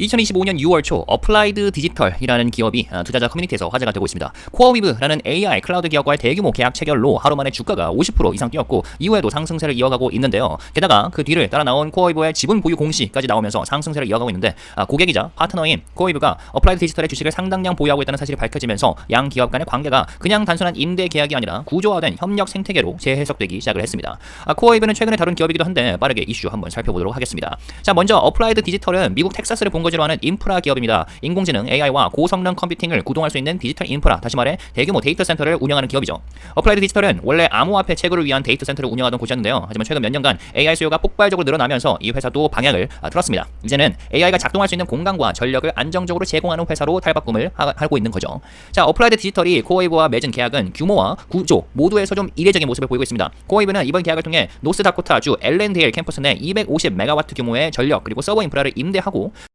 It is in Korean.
2025년 6월 초 어플라이드 디지털이라는 기업이 아, 투자자 커뮤니티에서 화제가 되고 있습니다. 코어위브라는 AI 클라우드 기업과의 대규모 계약 체결로 하루 만에 주가가 50% 이상 뛰었고 이후에도 상승세를 이어가고 있는데요. 게다가 그 뒤를 따라 나온 코어위브의 지분 보유 공시까지 나오면서 상승세를 이어가고 있는데 아, 고객이자 파트너인 코어위브가 어플라이드 디지털의 주식을 상당량 보유하고 있다는 사실이 밝혀지면서 양 기업 간의 관계가 그냥 단순한 임대 계약이 아니라 구조화된 협력 생태계로 재해석되기 시작을 했습니다. 아, 코어위브는 최근에 다룬 기업이기도 한데 빠르게 이슈 한번 살펴보도록 하겠습니다. 자 먼저 어플라이드 디지털은 미국 텍사스를 본거 지로 하는 인프라 기업입니다. 인공지능 AI와 고성능 컴퓨팅을 구동할 수 있는 디지털 인프라 다시 말해 대규모 데이터 센터를 운영하는 기업이죠. 어플라이드 디지털은 원래 암호화폐 채굴을 위한 데이터 센터를 운영하던 곳이었는데요. 하지만 최근 몇 년간 AI 수요가 폭발적으로 늘어나면서 이 회사도 방향을 아, 틀었습니다. 이제는 AI가 작동할 수 있는 공간과 전력을 안정적으로 제공하는 회사로 탈바꿈을 하, 하고 있는 거죠. 자 어플라이드 디지털이 코어웨이브와 맺은 계약은 규모와 구조 모두에서 좀 이례적인 모습을 보이고 있습니다. 코어웨이브는 이번 계약을 통해 노스다코타 주 엘렌데일 캠퍼스 내 250메가와트 규모의 전력 그리고 서버 인프라를 임대하고